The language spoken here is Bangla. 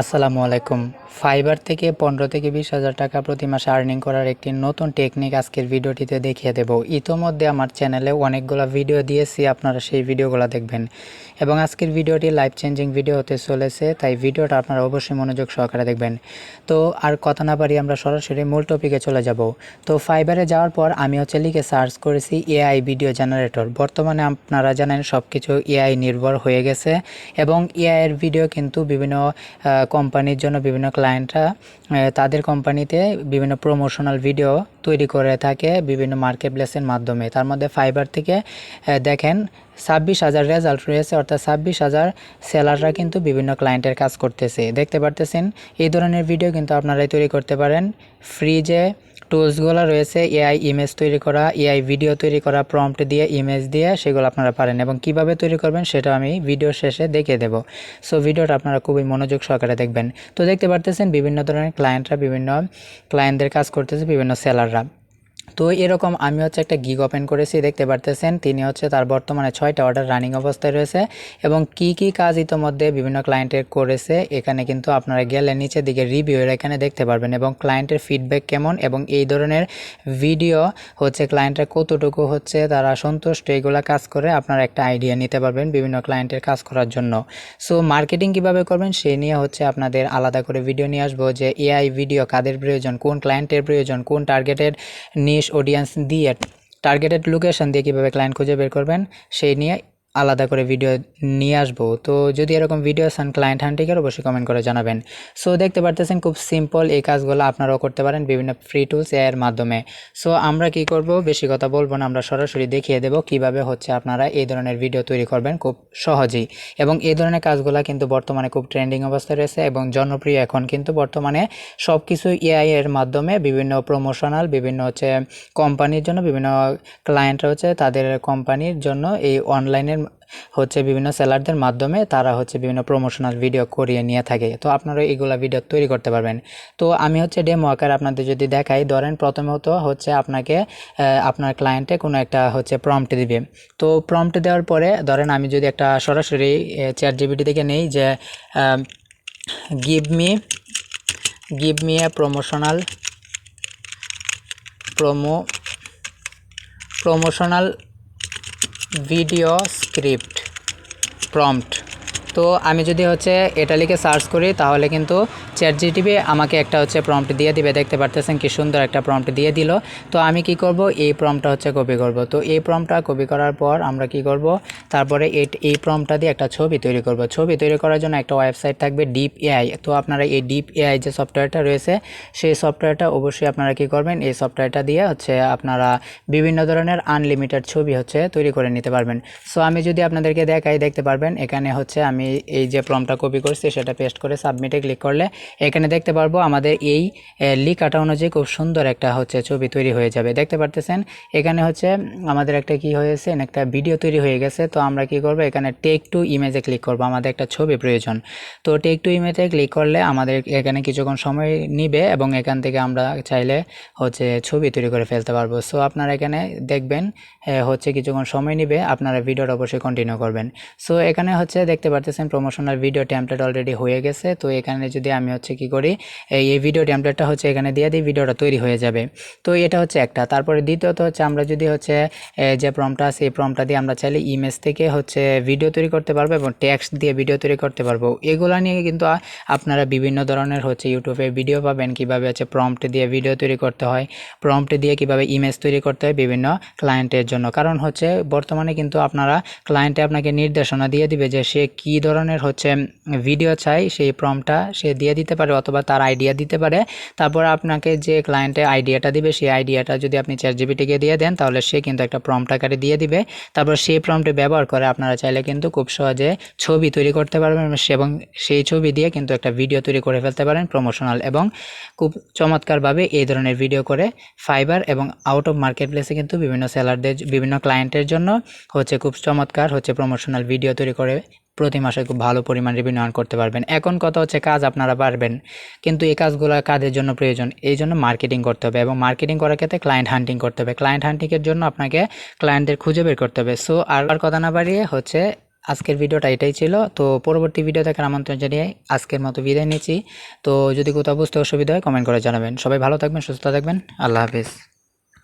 আসসালামু আলাইকুম। ফাইবার থেকে পনেরো থেকে বিশ হাজার টাকা প্রতি মাসে আর্নিং করার একটি নতুন টেকনিক আজকের ভিডিওটিতে দেখিয়ে দেব। ইতোমধ্যে আমার চ্যানেলে অনেকগুলো ভিডিও দিয়েছি, আপনারা সেই ভিডিওগুলো দেখবেন। এবং আজকের ভিডিওটি লাইফ চেঞ্জিং ভিডিও হতে চলেছে, তাই ভিডিওটা আপনারা অবশ্যই মনোযোগ সহকারে দেখবেন। তো আর কথা না পারি আমরা সরাসরি মূল টপিকে চলে যাব। তো ফাইবারে যাওয়ার পর আমি হচ্ছে লিখে সার্চ করেছি এআই ভিডিও জেনারেটর বর্তমানে আপনারা জানেন সব কিছু এআই নির্ভর হয়ে গেছে এবং এআইয়ের ভিডিও কিন্তু বিভিন্ন কোম্পানির জন্য বিভিন্ন ক্লায়েন্টরা তাদের কোম্পানিতে বিভিন্ন প্রমোশনাল ভিডিও তৈরি করে থাকে বিভিন্ন মার্কেট প্লেসের মাধ্যমে। তার মধ্যে ফাইবার থেকে দেখেন ছাব্বিশ হাজার রেজাল্ট রয়েছে, অর্থাৎ ছাব্বিশ হাজার সেলাররা কিন্তু বিভিন্ন ক্লায়েন্টের কাজ করতেছে। দেখতে পারতেছেন, এই ধরনের ভিডিও কিন্তু আপনারাই তৈরি করতে পারেন। ফ্রি যে টুলসগুলো রয়েছে এআই ইমেজ তৈরি করা এআই ভিডিও তৈরি করা প্রম্পট দিয়ে ইমেজ দিয়ে, সেগুলো আপনারা পারেন এবং কীভাবে তৈরি করবেন সেটা আমি ভিডিও শেষে দেখিয়ে দেবো। সো ভিডিওটা আপনারা খুবই মনোযোগ সহকারে দেখবেন। তো দেখতে পারতেছেন, বিভিন্ন ধরনের ক্লায়েন্টরা বিভিন্ন ক্লায়েন্টদের কাজ করতেছে, বিভিন্ন সেলাররা তো এরকম আমি হচ্ছে একটা গিগ ওপেন করেছি, দেখতে পারতেছেন। তিনি হচ্ছে তার বর্তমানে ছয়টা অর্ডার রানিং অবস্থায় রয়েছে এবং কি কি কাজ ইতোমধ্যে বিভিন্ন ক্লায়েন্টের করেছে, এখানে কিন্তু আপনারা গেলে নিচের দিকে রিভিউ এর এখানে দেখতে পারবেন এবং ক্লায়েন্টের ফিডব্যাক কেমন এবং এই ধরনের ভিডিও হচ্ছে ক্লায়েন্টের কতটুকু হচ্ছে, তারা সন্তুষ্ট, এগুলা কাজ করে আপনারা একটা আইডিয়া নিতে পারবেন বিভিন্ন ক্লায়েন্টের কাজ করার জন্য। সো মার্কেটিং কীভাবে করবেন সেই নিয়ে হচ্ছে আপনাদের আলাদা করে ভিডিও নিয়ে আসব যে এআই ভিডিও কাদের প্রয়োজন, কোন ক্লায়েন্টের প্রয়োজন, কোন টার্গেটেড নিশ অডিয়েন্স দিয়ে টার্গেটেড লোকেশন দিয়ে কীভাবে ক্লায়েন্ট খুঁজে বের করবেন সেই নিয়ে আলাদা করে ভিডিও নিয়ে আসব। তো যদি এরকম ভিডিও চান ক্লায়েন্ট হান্টিংয়ের অবশ্যই কমেন্ট করে জানাবেন। সো দেখতে পারতেছেন খুব সিম্পল এই কাজগুলো আপনারাও করতে পারেন বিভিন্ন ফ্রি টুলস এর মাধ্যমে। সো আমরা কি করব? বেশি কথা বলব না, আমরা সরাসরি দেখিয়ে দেব কীভাবে হচ্ছে আপনারা এই ধরনের ভিডিও তৈরি করবেন খুব সহজেই। এবং এই ধরনের কাজগুলো কিন্তু বর্তমানে খুব ট্রেন্ডিং অবস্থায় রয়েছে এবং জনপ্রিয় এখন কিন্তু বর্তমানে সব কিছু এআই এর মাধ্যমে বিভিন্ন প্রমোশনাল বিভিন্ন হচ্ছে কোম্পানির জন্য, বিভিন্ন ক্লায়েন্টরা হচ্ছে তাদের কোম্পানির জন্য এই অনলাইনের হচ্ছে বিভিন্ন সেলারদের মাধ্যমে তারা হচ্ছে বিভিন্ন প্রমোশনাল ভিডিও করিয়ে নিয়ে থাকে। তো আপনারা এইগুলা ভিডিও তৈরি করতে পারবেন। তো আমি হচ্ছে ডেমো আকার আপনাদের যদি দেখাই, ধরেন প্রথমত হচ্ছে আপনাকে আপনার ক্লায়েন্টে কোনো একটা হচ্ছে প্রম্পট দিবে। তো প্রম্পট দেওয়ার পরে ধরেন আমি যদি একটা সরাসরি চ্যাট জিবিটি থেকে নেই যে give me give me a promotional promo promotional video script prompt তো আমি যদি হচ্ছে এটা লিখে সার্চ করি, তাহলে কিন্তু চ্যাট জিটিভি আমাকে একটা হচ্ছে প্রম্পট দিয়ে দিবে। দেখতে পারতেছেন কি সুন্দর একটা প্রম্পট দিয়ে দিল। তো আমি কি করব? এই প্রম্পটটা হচ্ছে কপি করব। তো এই প্রম্পটটা কপি করার পর আমরা কি করব? তারপরে এই প্রম্পটটা দিয়ে একটা ছবি তৈরি করব। ছবি তৈরি করার জন্য একটা ওয়েবসাইট থাকবে ডিপ এআই তো আপনারা এই ডিপ এআই যে সফটওয়্যারটা রয়েছে, সেই সফটওয়্যারটা অবশ্যই আপনারা কি করবেন? এই সফটওয়্যারটা দিয়ে হচ্ছে আপনারা বিভিন্ন ধরনের আনলিমিটেড ছবি হচ্ছে তৈরি করে নিতে পারবেন। সো আমি যদি আপনাদেরকে দেখাই, দেখতে পারবেন, এখানে হচ্ছে আমি এই যে প্রমটা কপি করছি, সেটা পেস্ট করে সাবমিটে ক্লিক করলে এখানে দেখতে পারব আমাদের এই লিকাটা অনুযায়ী খুব সুন্দর একটা হচ্ছে ছবি তৈরি হয়ে যাবে। দেখতে পারতেছেন? এখানে হচ্ছে আমাদের একটা কি হয়েছে একটা ভিডিও তৈরি হয়ে গেছে। তো আমরা কি করব? এখানে টেক টু ইমেজে ক্লিক করব, আমাদের একটা ছবি প্রয়োজন। তো টেক টু ইমেজে ক্লিক করলে আমাদের এখানে কিছুক্ষণ সময় নিবে এবং এখান থেকে আমরা চাইলে হচ্ছে ছবি তৈরি করে ফেলতে পারব। সো আপনারা এখানে দেখবেন হচ্ছে কিছুক্ষণ সময় নিবে, আপনারা ভিডিওটা অবশ্যই কন্টিনিউ করবেন। সো এখানে হচ্ছে দেখতে পারতেছেন প্রমোশনাল ভিডিও ট্যাম্পলেট অলরেডি হয়ে গেছে। তো এখানে যদি আমি হচ্ছে কি করি, এই ভিডিও ট্যাম্পলেটটা হচ্ছে এখানে দিয়ে দিই ভিডিওটা তৈরি হয়ে যাবে। তো এটা হচ্ছে একটা। তারপরে দ্বিতীয়ত হচ্ছে আমরা যদি হচ্ছে যে প্রমটা আছে, এই প্রমটা দিয়ে আমরা চাইলে ইমেজ থেকে হচ্ছে ভিডিও তৈরি করতে পারব এবং টেক্সট দিয়ে ভিডিও তৈরি করতে পারব। এগুলো নিয়ে কিন্তু আপনারা বিভিন্ন ধরনের হচ্ছে ইউটিউবে ভিডিও পাবেন, কীভাবে হচ্ছে প্রম্পট দিয়ে ভিডিও তৈরি করতে হয়। প্রম্পট দিয়ে কীভাবে ইমেজ তৈরি করতে হয় বিভিন্ন ক্লায়েন্টের জন্য। কারণ হচ্ছে, বর্তমানে কিন্তু আপনারা ক্লায়েন্টে আপনাকে নির্দেশনা দিয়ে দিবে যে সে কি ধরনের হচ্ছে ভিডিও চাই, সেই প্রম্পটটা সে দিয়ে দিতে পারে অথবা তার আইডিয়া দিতে পারে। তারপর আপনাকে যে ক্লায়েন্টে আইডিয়াটা দিবে, সেই আইডিয়াটা যদি আপনি চ্যাট জিবিটিকে দিয়ে দেন, তাহলে সে কিন্তু একটা প্রম্পট আকারে দিয়ে দিবে। তারপর সেই প্রম্পটে ব্যবহার করে আপনারা চাইলে কিন্তু খুব সহজে ছবি তৈরি করতে পারবেন এবং সেই ছবি দিয়ে কিন্তু একটা ভিডিও তৈরি করে ফেলতে পারেন প্রমোশনাল এবং খুব চমৎকারভাবে এই ধরনের ভিডিও করে ফাইবার এবং আউট অফ মার্কেট প্লেসে কিন্তু বিভিন্ন সেলারদের বিভিন্ন ক্লায়েন্টের জন্য হচ্ছে খুব চমৎকার হচ্ছে প্রমোশনাল ভিডিও তৈরি করে প্রতি মাসে খুব ভালো পরিমাণ রেভিনিউ আর্ন করতে পারবেন। এখন কথা হচ্ছে কাজ আপনারা পারবেন, কিন্তু এই কাজগুলো কাদের জন্য প্রয়োজন। এই জন্য মার্কেটিং করতে হবে এবং মার্কেটিং করার ক্ষেত্রে ক্লায়েন্ট হান্টিং করতে হবে। ক্লায়েন্ট হান্টিংয়ের জন্য আপনাকে ক্লায়েন্টদের খুঁজে বের করতে হবে। সো আর আর কথা না বাড়িয়ে হচ্ছে আজকের ভিডিওটা এটাই ছিল। তো পরবর্তী ভিডিও দেখার আমন্ত্রণ জানিয়ে আজকের মতো বিদায় নিচ্ছি। তো যদি কোথাও বুঝতে অসুবিধা হয় কমেন্ট করে জানাবেন। সবাই ভালো থাকবেন, সুস্থ থাকবেন। আল্লাহ হাফিজ।